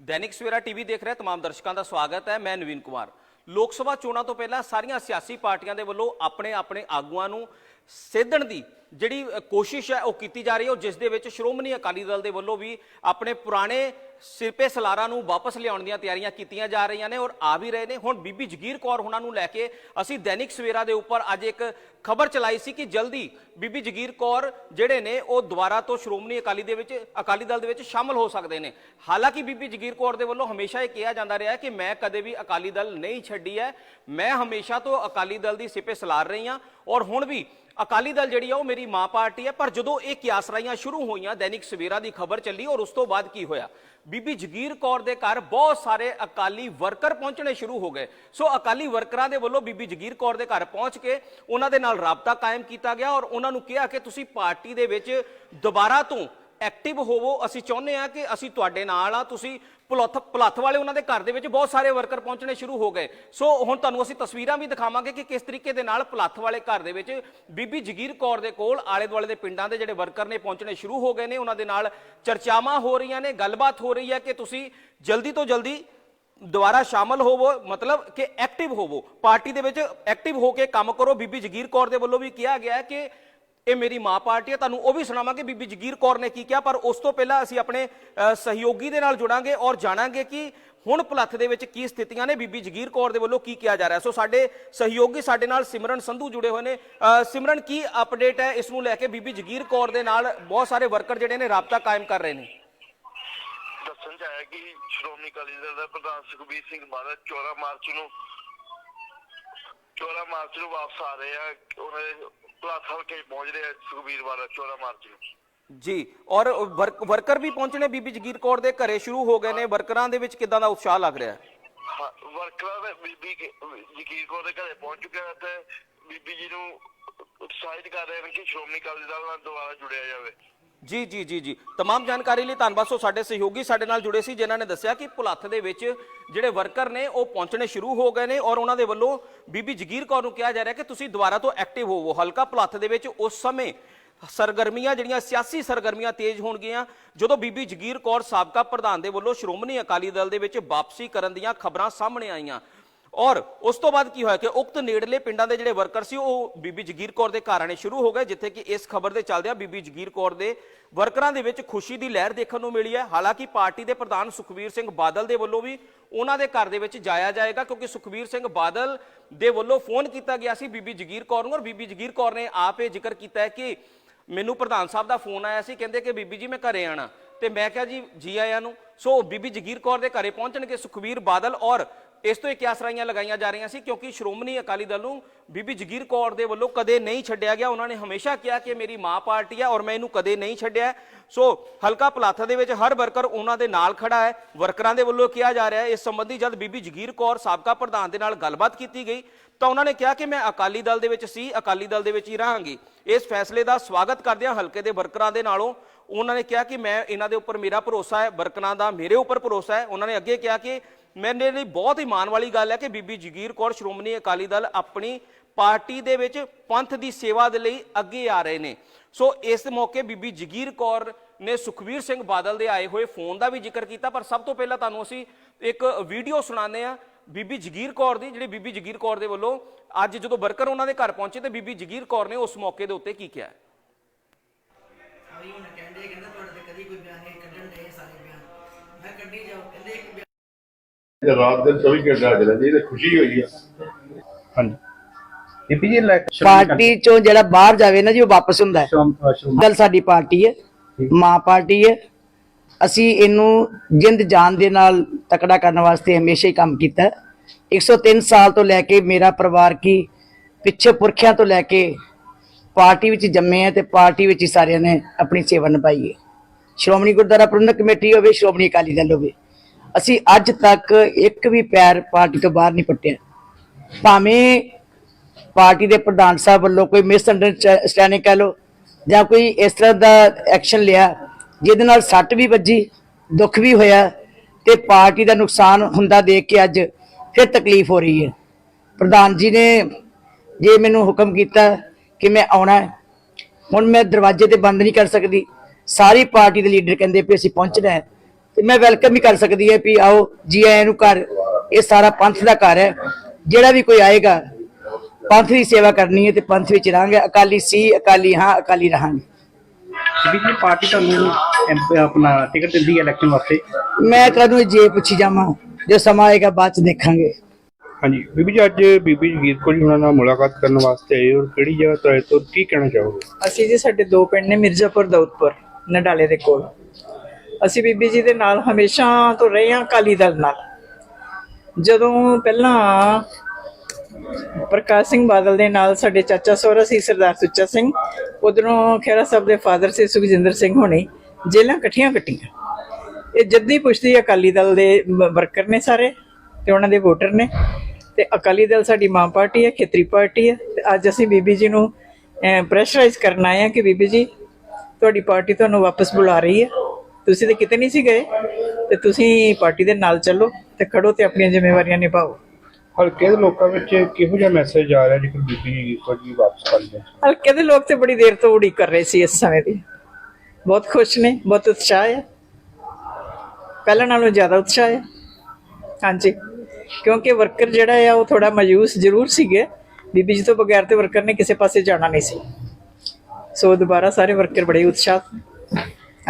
Dainik Savera TV ਦੇਖ ਰਹੇ ਤਮਾਮ ਦਰਸ਼ਕਾਂ ਦਾ ਸਵਾਗਤ ਹੈ, ਮੈਂ ਨਵੀਨ ਕੁਮਾਰ। ਲੋਕ ਸਭਾ ਚੋਣਾਂ ਤੋਂ ਪਹਿਲਾਂ ਸਾਰੀਆਂ ਸਿਆਸੀ ਪਾਰਟੀਆਂ ਦੇ ਵੱਲੋਂ ਆਪਣੇ ਆਪਣੇ ਆਗੂਆਂ ਨੂੰ ਸੇਧਣ ਦੀ ਜਿਹੜੀ ਕੋਸ਼ਿਸ਼ ਹੈ ਉਹ ਕੀਤੀ ਜਾ ਰਹੀ ਹੈ ਔਰ ਜਿਸ ਦੇ ਵਿੱਚ ਸ਼੍ਰੋਮਣੀ ਅਕਾਲੀ ਦਲ ਦੇ ਵੱਲੋਂ ਵੀ ਆਪਣੇ ਪੁਰਾਣੇ ਸਿਰਪੇ ਸਲਾਰਾਂ ਨੂੰ ਵਾਪਸ ਲਿਆਉਣ ਦੀਆਂ ਤਿਆਰੀਆਂ ਕੀਤੀਆਂ ਜਾ ਰਹੀਆਂ ਨੇ ਔਰ ਆ ਵੀ ਰਹੇ ਨੇ। ਹੁਣ ਬੀਬੀ ਜਗੀਰ ਕੌਰ ਉਹਨਾਂ ਨੂੰ ਲੈ ਕੇ ਅਸੀਂ ਦੈਨਿਕ ਸਵੇਰਾ ਦੇ ਉੱਪਰ ਅੱਜ ਇੱਕ ਖਬਰ ਚਲਾਈ ਸੀ ਕਿ ਜਲਦੀ ਬੀਬੀ ਜਗੀਰ ਕੌਰ ਜਿਹੜੇ ਨੇ, ਉਹ ਦੁਬਾਰਾ ਤੋਂ ਸ਼੍ਰੋਮਣੀ ਅਕਾਲੀ ਦੇ ਵਿੱਚ, ਅਕਾਲੀ ਦਲ ਦੇ ਵਿੱਚ ਸ਼ਾਮਲ ਹੋ ਸਕਦੇ ਨੇ। ਹਾਲਾਂਕਿ ਬੀਬੀ ਜਗੀਰ ਕੌਰ ਦੇ ਵੱਲੋਂ ਹਮੇਸ਼ਾ ਇਹ ਕਿਹਾ ਜਾਂਦਾ ਰਿਹਾ ਕਿ ਮੈਂ ਕਦੇ ਵੀ ਅਕਾਲੀ ਦਲ ਨਹੀਂ ਛੱਡੀ ਹੈ। ਮੈਂ ਹਮੇਸ਼ਾ ਤੋਂ ਅਕਾਲੀ ਦਲ ਦੀ ਸਿਪੇ ਸਲਾਰ ਰਹੀ ਹਾਂ ਔਰ ਹੁਣ ਵੀ ਅਕਾਲੀ ਦਲ ਜਿਹੜੀ ਆ, ਉਹ ਮੇਰੀ ਮਾਂ ਪਾਰਟੀ ਹੈ, ਪਰ ਜਦੋਂ ਇਹ ਕਿਆਸਰਾਈਆਂ ਸ਼ੁਰੂ ਹੋਈਆਂ, ਦੈਨਿਕ ਸਵੇਰਾ ਦੀ ਖਬਰ ਚੱਲੀ, ਔਰ ਉਸ ਤੋਂ ਬਾਅਦ ਕੀ ਹੋਇਆ? ਬੀਬੀ ਜਗੀਰ ਕੌਰ ਦੇ ਘਰ ਬਹੁਤ ਸਾਰੇ ਅਕਾਲੀ ਵਰਕਰ ਪਹੁੰਚਣੇ ਸ਼ੁਰੂ ਹੋ ਗਏ। ਸੋ ਅਕਾਲੀ ਵਰਕਰਾਂ ਦੇ ਵੱਲੋਂ ਬੀਬੀ ਜਗੀਰ ਕੌਰ ਦੇ ਘਰ ਪਹੁੰਚ ਕੇ ਉਹਨਾਂ ਦੇ ਨਾਲ ਰਾਬਤਾ ਕਾਇਮ ਕੀਤਾ ਗਿਆ, ਔਰ ਉਹਨਾਂ ਨੂੰ ਕਿਹਾ ਕਿ ਤੁਸੀਂ ਪਾਰਟੀ ਦੇ ਵਿੱਚ ਦੁਬਾਰਾ ਤੋਂ ਐਕਟਿਵ ਹੋਵੋ, ਅਸੀਂ ਚਾਹੁੰਦੇ ਹਾਂ ਕਿ ਅਸੀਂ ਤੁਹਾਡੇ ਨਾਲ ਆ ਤੁਸੀਂ ਪੁਲੱਥ ਪੁਲੱਥ ਵਾਲੇ ਉਹਨਾਂ ਦੇ ਘਰ ਦੇ ਵਿੱਚ ਬਹੁਤ ਸਾਰੇ ਵਰਕਰ ਪਹੁੰਚਣੇ ਸ਼ੁਰੂ ਹੋ ਗਏ। ਸੋ ਹੁਣ ਤੁਹਾਨੂੰ ਅਸੀਂ ਤਸਵੀਰਾਂ ਵੀ ਦਿਖਾਵਾਂਗੇ ਕਿ ਕਿਸ ਤਰੀਕੇ ਦੇ ਨਾਲ ਪੁਲੱਥ ਵਾਲੇ ਘਰ ਦੇ ਵਿੱਚ ਬੀਬੀ ਜਗੀਰ ਕੌਰ ਦੇ ਕੋਲ ਆਲੇ ਦੁਆਲੇ ਦੇ ਪਿੰਡਾਂ ਦੇ ਜਿਹੜੇ ਵਰਕਰ ਨੇ ਪਹੁੰਚਣੇ ਸ਼ੁਰੂ ਹੋ ਗਏ ਨੇ। ਉਹਨਾਂ ਦੇ ਨਾਲ ਚਰਚਾਵਾਂ ਹੋ ਰਹੀਆਂ ਨੇ, ਗੱਲਬਾਤ ਹੋ ਰਹੀ ਹੈ ਕਿ ਤੁਸੀਂ ਜਲਦੀ ਤੋਂ ਜਲਦੀ ਦੁਬਾਰਾ ਸ਼ਾਮਲ ਹੋਵੋ, ਮਤਲਬ ਕਿ ਐਕਟਿਵ ਹੋਵੋ। ਪਾਰਟੀ ਦੇ ਵਿੱਚ ਐਕਟਿਵ ਹੋ ਕੇ ਕੰਮ ਕਰੋ। ਬੀਬੀ ਜਗੀਰ ਕੌਰ ਦੇ ਵੱਲੋਂ ਵੀ ਕਿਹਾ ਗਿਆ ਕਿ ਇਹ ਮੇਰੀ ਮਾਂ ਪਾਰਟੀ ਹੈ, ਤੁਹਾਨੂੰ ਉਹ ਵੀ ਸੁਣਾਵਾਂਗੇ। ਬੀਬੀ ਜਗੀਰ ਕੌਰ ਨੇ ਕੀ ਕਿਹਾ, ਪਰ ਉਸ ਤੋਂ ਪਹਿਲਾਂ ਅਸੀਂ ਆਪਣੇ ਸਹਿਯੋਗੀ ਦੇ ਨਾਲ ਜੁੜਾਂਗੇ ਔਰ ਜਾਣਾਂਗੇ ਕਿ ਹੁਣ ਪਲੱਥ ਦੇ ਵਿੱਚ ਕੀ ਸਥਿਤੀਆਂ ਨੇ। ਬੀਬੀ ਜਗੀਰ ਕੌਰ ਦੇ ਵੱਲੋਂ ਕੀ ਕਿਹਾ ਜਾ ਰਿਹਾ ਸੋ ਸਾਡੇ ਸਹਿਯੋਗੀ ਸਾਡੇ ਨਾਲ ਸਿਮਰਨ ਸੰਧੂ ਜੁੜੇ ਹੋਏ ਨੇ। ਸਿਮਰਨ, ਕੀ ਅਪਡੇਟ ਹੈ ਇਸ ਨੂੰ ਲੈ ਕੇ? ਬੀਬੀ ਜਗੀਰ ਕੌਰ ਦੇ ਨਾਲ ਬਹੁਤ ਸਾਰੇ ਵਰਕਰ ਜਿਹੜੇ ਨੇ ਰਾਬਤਾ ਕਾਇਮ ਕਰ ਰਹੇ ਨੇ। ਦੱਸਣ ਚ ਆਇਆ ਕਿ ਸ਼੍ਰੋਮਣੀ ਅਕਾਲੀ ਦਲ ਦਾ ਪ੍ਰਧਾਨ ਸੁਖਬੀਰ ਸਿੰਘ ਬਾਦਲ 14 ਮਾਰਚ ਨੂੰ 14 ਮਾਰਚ ਨੂੰ ਵਾਪਸ ਆ ਰਹੇ ਆ ਉਹਨਾਂ ਦੇ ਪਲਾਸ ਹਲਕੇ ਪਹੁੰਚ ਰਹੇ ਆ ਸੁਖਬੀਰ ਬਾਦਲ 14 ਮਾਰਚ ਨੂੰ। ਜੀ ਔਰ ਵਰਕ- ਵਰਕਰ ਵੀ ਪਹੁੰਚਣੇ ਬੀਬੀ ਜਗੀਰ ਕੌਰ ਦੇ ਘਰੇ ਸ਼ੁਰੂ ਹੋ ਗਏ ਨੇ। ਵਰਕਰਾਂ ਦੇ ਵਿੱਚ ਕਿਦਾਂ ਦਾ ਉਤਸ਼ਾਹ ਲੱਗ ਰਿਹਾ? ਹੈ ਵਰਕਰਾਂ ਦੇ ਬੀਬੀ ਜਗੀਰ ਕੌਰ ਦੇ ਘਰੇ ਪਹੁੰਚ ਚੁੱਕੇ ਹਨ ਤੇ ਬੀਬੀ ਜੀ ਨੂੰ ਉਤਸ਼ਾਹਿਤ ਕਰ ਰਹੇ ਨੇ ਕਿ ਸ਼੍ਰੋਮਣੀ ਅਕਾਲੀ ਦਲ ਨਾਲ ਦੁਬਾਰਾ ਜੁੜਿਆ ਜਾਵੇ। ਜੀ ਜੀ ਜੀ ਜੀ तमाम ਜਾਣਕਾਰੀ ਲਈ ਧੰਨਵਾਦ ਸੋ ਸਾਡੇ ਸਹਿਯੋਗੀ ਸਾਡੇ ਨਾਲ ਜੁੜੇ ਸੀ ਜਿਨ੍ਹਾਂ ਨੇ ਦੱਸਿਆ ਕਿ ਭੁਲੱਥ ਦੇ ਵਿੱਚ ਜਿਹੜੇ ਵਰਕਰ ਨੇ ਉਹ ਪਹੁੰਚਣੇ ਸ਼ੁਰੂ ਹੋ ਗਏ ਨੇ ਔਰ ਉਹਨਾਂ ਦੇ ਵੱਲੋਂ ਬੀਬੀ ਜਗੀਰ ਕੌਰ ਨੂੰ ਕਿਹਾ ਜਾ ਰਿਹਾ ਕਿ ਤੁਸੀਂ ਦੁਬਾਰਾ ਤੋਂ ਐਕਟਿਵ ਹੋਵੋ ਹਲਕਾ ਭੁਲੱਥ ਦੇ ਵਿੱਚ ਉਸ ਸਮੇਂ ਸਰਗਰਮੀਆਂ ਜਿਹੜੀਆਂ ਸਿਆਸੀ ਸਰਗਰਮੀਆਂ ਤੇਜ਼ ਹੋਣਗੀਆਂ ਜਦੋਂ ਬੀਬੀ ਜਗੀਰ ਕੌਰ ਸਾਬਕਾ ਪ੍ਰਧਾਨ ਦੇ ਵੱਲੋਂ ਸ਼੍ਰੋਮਣੀ ਅਕਾਲੀ ਦਲ ਦੇ ਵਿੱਚ ਵਾਪਸੀ ਕਰਨ ਦੀਆਂ ਖਬਰਾਂ ਸਾਹਮਣੇ ਆਈਆਂ ਔਰ ਉਸ ਤੋਂ ਬਾਅਦ ਕੀ ਹੋਇਆ ਕਿ ਉਕਤ ਨੇੜਲੇ ਪਿੰਡਾਂ ਦੇ ਜਿਹੜੇ ਵਰਕਰ ਸੀ, ਉਹ ਬੀਬੀ ਜਗੀਰ ਕੌਰ ਦੇ ਘਰ ਆਣੇ ਸ਼ੁਰੂ ਹੋ ਗਏ, ਜਿੱਥੇ ਕਿ ਇਸ ਖਬਰ ਦੇ ਚੱਲਦਿਆਂ ਬੀਬੀ ਜਗੀਰ ਕੌਰ ਦੇ ਵਰਕਰਾਂ ਦੇ ਵਿੱਚ ਖੁਸ਼ੀ ਦੀ ਲਹਿਰ ਦੇਖਣ ਨੂੰ ਮਿਲੀ ਹੈ। ਹਾਲਾਂਕਿ ਪਾਰਟੀ ਦੇ ਪ੍ਰਧਾਨ ਸੁਖਬੀਰ ਸਿੰਘ ਬਾਦਲ ਦੇ ਵੱਲੋਂ ਵੀ ਉਹਨਾਂ ਦੇ ਘਰ ਦੇ ਵਿੱਚ ਜਾਇਆ ਜਾਏਗਾ, ਕਿਉਂਕਿ ਸੁਖਬੀਰ ਸਿੰਘ ਬਾਦਲ ਦੇ ਵੱਲੋਂ ਫੋਨ ਕੀਤਾ ਗਿਆ ਸੀ ਬੀਬੀ ਜਗੀਰ ਕੌਰ ਨੂੰ, ਔਰ ਬੀਬੀ ਜਗੀਰ ਕੌਰ ਨੇ ਆਪ ਇਹ ਜ਼ਿਕਰ ਕੀਤਾ ਹੈ ਕਿ ਮੈਨੂੰ ਪ੍ਰਧਾਨ ਸਾਹਿਬ ਦਾ ਫੋਨ ਆਇਆ ਸੀ, ਕਹਿੰਦੇ ਕਿ ਬੀਬੀ ਜੀ ਮੈਂ ਘਰੇ ਆਣਾ ਤੇ ਮੈਂ ਕਿਹਾ ਜੀ ਜੀ ਆਇਆਂ ਨੂੰ। ਸੋ ਬੀਬੀ ਜਗੀਰ ਕੌਰ ਦੇ ਘਰੇ ਪਹੁੰਚਣਗੇ ਸੁਖਬੀਰ ਬਾਦਲ ਔਰ ਇਸ ਤੋਂ ਇੱਕ ਆਸਰਾਈਆਂ ਲਗਾਈਆਂ ਜਾ ਰਹੀਆਂ ਸੀ ਕਿਉਂਕਿ ਸ਼੍ਰੋਮਣੀ ਅਕਾਲੀ ਦਲ ਨੂੰ ਬੀਬੀ ਜਗੀਰ ਕੌਰ ਦੇ ਵੱਲੋਂ ਕਦੇ ਨਹੀਂ ਛੱਡਿਆ ਗਿਆ। ਉਹਨਾਂ ਨੇ ਹਮੇਸ਼ਾ ਕਿਹਾ ਕਿ ਮੇਰੀ ਮਾਂ ਪਾਰਟੀ ਹੈ ਔਰ ਮੈਂ ਇਹਨੂੰ ਕਦੇ ਨਹੀਂ ਛੱਡਿਆ। ਸੋ ਹਲਕਾ ਪਲਾਥਾ ਦੇ ਵਿੱਚ ਹਰ ਵਰਕਰ ਉਹਨਾਂ ਦੇ ਨਾਲ ਖੜਾ ਹੈ। ਵਰਕਰਾਂ ਦੇ ਵੱਲੋਂ ਕਿਹਾ ਜਾ ਰਿਹਾ ਹੈ। ਇਸ ਸੰਬੰਧੀ ਜਦ ਬੀਬੀ ਜਗੀਰ ਕੌਰ ਸਾਬਕਾ ਪ੍ਰਧਾਨ ਦੇ ਨਾਲ ਗੱਲਬਾਤ ਕੀਤੀ ਗਈ, ਤਾਂ ਉਹਨਾਂ ਨੇ ਕਿਹਾ ਕਿ ਮੈਂ ਅਕਾਲੀ ਦਲ ਦੇ ਵਿੱਚ ਸੀ, ਅਕਾਲੀ ਦਲ ਦੇ ਵਿੱਚ ਹੀ ਰਹਾਂਗੀ। ਇਸ ਫੈਸਲੇ ਦਾ ਸਵਾਗਤ ਕਰਦਿਆਂ ਹਲਕੇ ਦੇ ਵਰਕਰਾਂ ਦੇ ਨਾਲੋਂ ਉਹਨਾਂ ਨੇ ਕਿਹਾ ਕਿ ਮੈਂ ਇਹਨਾਂ ਦੇ ਉੱਪਰ ਮੇਰਾ ਭਰੋਸਾ ਹੈ, ਵਰਕਰਾਂ ਦਾ ਮੇਰੇ ਉੱਪਰ ਭਰੋਸਾ ਹੈ। ਉਹਨਾਂ ਨੇ ਅੱਗੇ ਕਿਹਾ ਕਿ ਮੇਰੇ ਲਈ ਬਹੁਤ ਹੀ ਮਾਣ ਵਾਲੀ ਗੱਲ ਹੈ ਕਿ ਬੀਬੀ ਜਗੀਰ ਕੌਰ, ਸ਼੍ਰੋਮਣੀ ਅਕਾਲੀ ਦਲ ਆਪਣੀ ਪਾਰਟੀ ਦੇ ਵਿੱਚ ਪੰਥ ਦੀ ਸੇਵਾ ਦੇ ਲਈ ਅੱਗੇ ਆ ਰਹੇ ਨੇ। ਸੋ ਇਸ ਮੌਕੇ ਬੀਬੀ ਜਗੀਰ ਕੌਰ ਨੇ ਸੁਖਵੀਰ ਸਿੰਘ ਬਾਦਲ ਦੇ ਆਏ ਹੋਏ ਫੋਨ ਦਾ ਵੀ ਜ਼ਿਕਰ ਕੀਤਾ, ਪਰ ਸਭ ਤੋਂ ਪਹਿਲਾਂ ਤੁਹਾਨੂੰ ਅਸੀਂ ਇੱਕ ਵੀਡੀਓ ਸੁਣਾਉਂਦੇ ਆ ਬੀਬੀ ਜਗੀਰ ਕੌਰ ਦੀ, ਜਿਹੜੀ ਬੀਬੀ ਜਗੀਰ ਕੌਰ ਦੇ ਵੱਲੋਂ ਅੱਜ ਜਦੋਂ ਵਰਕਰ ਉਹਨਾਂ ਦੇ ਘਰ ਪਹੁੰਚੇ ਤੇ ਬੀਬੀ ਜਗੀਰ ਕੌਰ ਨੇ ਉਸ ਮੌਕੇ ਦੇ ਉੱਤੇ ਕੀ ਕਿਹਾ ਭਾਈ ਕਹਿੰਦੇ ਕਹਿੰਦਾ ਤੁਹਾਡੇ ਤੇ ਕਦੀ ਕੋਈ ਬਿਆਨ ਨਹੀਂ ਰਾਤ ਦਿਨ 24 ਘੰਟੇ ਹਾਜ਼ਰ ਰਹਿੰਦੀ ਇਹ ਤਾਂ ਖੁਸ਼ੀ ਹੋਈ ਆ। ਹਾਂਜੀ। ਬੀਬੀ ਜੀ ਲੈ ਪਾਰਟੀ ਚੋਂ ਜਿਹੜਾ ਬਾਹਰ ਜਾਵੇ ਨਾ ਜੀ ਉਹ ਵਾਪਸ ਹੁੰਦਾ ਹੈ। ਗੱਲ ਸਾਡੀ ਪਾਰਟੀ ਹੈ ਮਾਂ ਪਾਰਟੀ ਹੈ। ਅਸੀਂ ਇਹਨੂੰ ਜਿੰਦ ਜਾਨ ਦੇ ਨਾਲ ਤਕੜਾ ਕਰਨ ਵਾਸਤੇ ਹਮੇਸ਼ਾ ਹੀ ਕੰਮ ਕੀਤਾ ਹੈ। 103 ਸਾਲ ਤੋਂ ਲੈ ਕੇ ਮੇਰਾ ਪਰਿਵਾਰ ਕੀ ਪਿੱਛੇ ਪੁਰਖਿਆਂ ਤੋਂ ਲੈ ਕੇ ਪਾਰਟੀ ਵਿੱਚ ਜੰਮੇ ਆ ਤੇ ਪਾਰਟੀ ਵਿੱਚ ਹੀ ਸਾਰਿਆਂ ਨੇ ਆਪਣੀ ਸੇਵਾ ਨਿਭਾਈ ਹੈ। ਸ਼੍ਰੋਮਣੀ ਗੁਰਦੁਆਰਾ ਪ੍ਰਬੰਧਕ ਕਮੇਟੀ ਹੋਵੇ ਸ਼੍ਰੋਮਣੀ ਅਕਾਲੀ ਦਲ ਹੋਵੇ। ਅਸੀਂ ਅੱਜ ਤੱਕ ਇੱਕ ਵੀ ਪੈਰ ਪਾਰਟੀ ਤੋਂ ਬਾਹਰ ਨਹੀਂ ਪੱਟਿਆ। ਭਾਵੇਂ ਪਾਰਟੀ ਦੇ ਪ੍ਰਧਾਨ ਸਾਹਿਬ ਵੱਲੋਂ ਕੋਈ ਮਿਸਅੰਡਰਸਟੈਂਡਿੰਗ ਕਹਿ ਲੋ ਜਾਂ ਕੋਈ ਇਸ ਤਰ੍ਹਾਂ ਦਾ ਐਕਸ਼ਨ ਲਿਆ, ਜਿਹਦੇ ਨਾਲ ਸੱਟ ਵੀ ਵੱਜੀ, ਦੁੱਖ ਵੀ ਹੋਇਆ ਤੇ ਪਾਰਟੀ ਦਾ ਨੁਕਸਾਨ ਹੁੰਦਾ ਦੇਖ ਕੇ ਅੱਜ ਫਿਰ ਤਕਲੀਫ ਹੋ ਰਹੀ ਹੈ। ਪ੍ਰਧਾਨ ਜੀ ਨੇ ਜੇ ਮੈਨੂੰ ਹੁਕਮ ਕੀਤਾ ਕਿ ਮੈਂ ਆਉਣਾ ਹੁਣ ਮੈਂ ਦਰਵਾਜ਼ੇ ਤੇ ਬੰਦ ਨਹੀਂ ਕਰ ਸਕਦੀ। ਸਾਰੀ ਪਾਰਟੀ ਦੇ ਲੀਡਰ ਕਹਿੰਦੇ ਵੀ ਅਸੀਂ ਪਹੁੰਚਣਾ ਹੈ। ਤੇ ਮੈਂ ਵੈਲਕਮ ਵੀ ਕਰ ਸਕਦੀ ਹੈ ਵੀ ਆਓ ਜੀ ਆਇਆਂ ਨੂੰ ਘਰ। ਇਹ ਸਾਰਾ ਪੰਥ ਦਾ ਘਰ ਹੈ। ਜਿਹੜਾ ਵੀ ਕੋਈ ਆਏਗਾ ਪੰਥ ਦੀ ਸੇਵਾ ਕਰਨੀ ਹੈ ਤੇ ਪੰਥ ਵਿੱਚ ਰਹਾਂਗੇ। ਅਕਾਲੀ ਸੀ ਅਕਾਲੀ ਹਾਂ ਅਕਾਲੀ ਰਹਾਂਗੇ। ਬੀਬੀ ਜੀ ਪਾਰਟੀ ਤੁਹਾਨੂੰ ਐਮ- ਆਪਣਾ ਟਿਕਟ ਦਿੰਦੀ ਹੈ ਇਲੈਕਸ਼ਨ ਵਾਸਤੇ? ਮੈਂ ਤੁਹਾਨੂੰ ਜੇ ਪੁੱਛੀ ਜਾਵਾਂ ਜੇ ਸਮਾਂ ਆਏਗਾ ਬਾਅਦ ਚ ਦੇਖਾਂਗੇ। ਹਾਂਜੀ ਬੀਬੀ ਜੀ ਅੱਜ ਬੀਬੀ ਜਗੀਰ ਕੌਰ ਜੀ ਉਹਨਾਂ ਨਾਲ ਮੁਲਾਕਾਤ ਕਰਨ ਵਾਸਤੇ ਆਏ ਔਰ ਕਿਹੜੀ ਜਗ੍ਹਾ ਤੋਂ ਆਏ ਤੋਂ ਕੀ ਕਹਿਣਾ ਚਾਹੋਗੇ? ਅਸੀਂ ਜੀ ਸਾਡੇ ਦੋ ਪਿੰਡ ਨੇ ਮਿਰਜ਼ਾਪੁਰ ਦੌਦਪੁਰ ਨਡਾਲੇ ਦੇ ਕੋਲ। ਅਸੀਂ ਬੀਬੀ ਜੀ ਦੇ ਨਾਲ ਹਮੇਸ਼ਾ ਤੋਂ ਰਹੇ ਹਾਂ ਅਕਾਲੀ ਦਲ ਨਾਲ। ਜਦੋਂ ਪਹਿਲਾਂ ਪ੍ਰਕਾਸ਼ ਸਿੰਘ ਬਾਦਲ ਦੇ ਨਾਲ ਸਾਡੇ ਚਾਚਾ ਸਹੁਰਾ ਸੀ, ਸਰਦਾਰ ਸੁੱਚਾ ਸਿੰਘ, ਉਧਰੋਂ ਖੇਰਾ ਸਾਹਿਬ ਦੇ ਫਾਦਰ ਸੀ ਸੁਖਜਿੰਦਰ ਸਿੰਘ ਹੋਣੀ ਜੇਲਾਂ ਇਕੱਠੀਆਂ ਕੱਟੀਆਂ। ਇਹ ਜੱਦੀ ਪੁਸ਼ਤੀ ਅਕਾਲੀ ਦਲ ਦੇ ਵਰਕਰ ਨੇ ਸਾਰੇ ਤੇ ਉਹਨਾਂ ਦੇ ਵੋਟਰ ਨੇ। ਤੇ ਅਕਾਲੀ ਦਲ ਸਾਡੀ ਮਾਂ ਪਾਰਟੀ ਹੈ, ਖੇਤਰੀ ਪਾਰਟੀ ਹੈ। ਤੇ ਅੱਜ ਅਸੀਂ ਬੀਬੀ ਜੀ ਨੂੰ ਪ੍ਰੈਸ਼ਰਾਈਜ਼ ਕਰਨ ਆਏ ਹਾਂ ਕਿ ਬੀਬੀ ਜੀ, ਤੁਹਾਡੀ ਪਾਰਟੀ ਤੁਹਾਨੂੰ ਵਾਪਸ ਬੁਲਾ ਰਹੀ ਹੈ। ਤੁਸੀਂ ਤੇ ਕਿਤੇ ਨਹੀਂ ਸੀ ਗਏ ਤੇ ਤੁਸੀਂ ਪਾਰਟੀ ਦੇ ਨਾਲ ਚੱਲੋ ਤੇ ਖੜੋ ਤੇ ਆਪਣੀਆਂ ਜ਼ਿੰਮੇਵਾਰੀਆਂ ਨਿਭਾਓ। ਹਲਕੇ ਦੇ ਲੋਕਾਂ ਵਿੱਚ ਕਿਹੋ ਜਿਹਾ ਮੈਸੇਜ ਆ ਰਿਹਾ ਜੇਕਰ ਬੀਬੀ ਕੌਰ ਜੀ ਵਾਪਸ ਕਰ ਜਾਣ ਹਲਕੇ ਦੇ ਲੋਕ ਤੇ ਬੜੀ ਦੇਰ ਤੋਂ ਉਡੀਕ ਕਰ ਰਹੇ ਸੀ ਇਸ ਸਮੇਂ ਦੀ। ਬਹੁਤ ਖੁਸ਼ ਨੇ ਬਹੁਤ ਉਤਸ਼ਾਹ ਹੈ। ਪਹਿਲਾਂ ਨਾਲੋਂ ਜ਼ਿਆਦਾ ਉਤਸ਼ਾਹ ਹੈ। ਹਾਂਜੀ ਕਿਉਂਕਿ ਵਰਕਰ ਜਿਹੜਾ ਆ ਉਹ ਥੋੜਾ ਮਾਯੂਸ ਜ਼ਰੂਰ ਸੀਗੇ। ਬੀਬੀ ਜੀ ਤੋਂ ਬਗੈਰ ਤੇ ਵਰਕਰ ਨੇ ਕਿਸੇ ਪਾਸੇ ਜਾਣਾ ਨਹੀਂ ਸੀ। ਸੋ ਦੁਬਾਰਾ ਸਾਰੇ ਵਰਕਰ ਬੜੇ ਉਤਸ਼ਾਹ।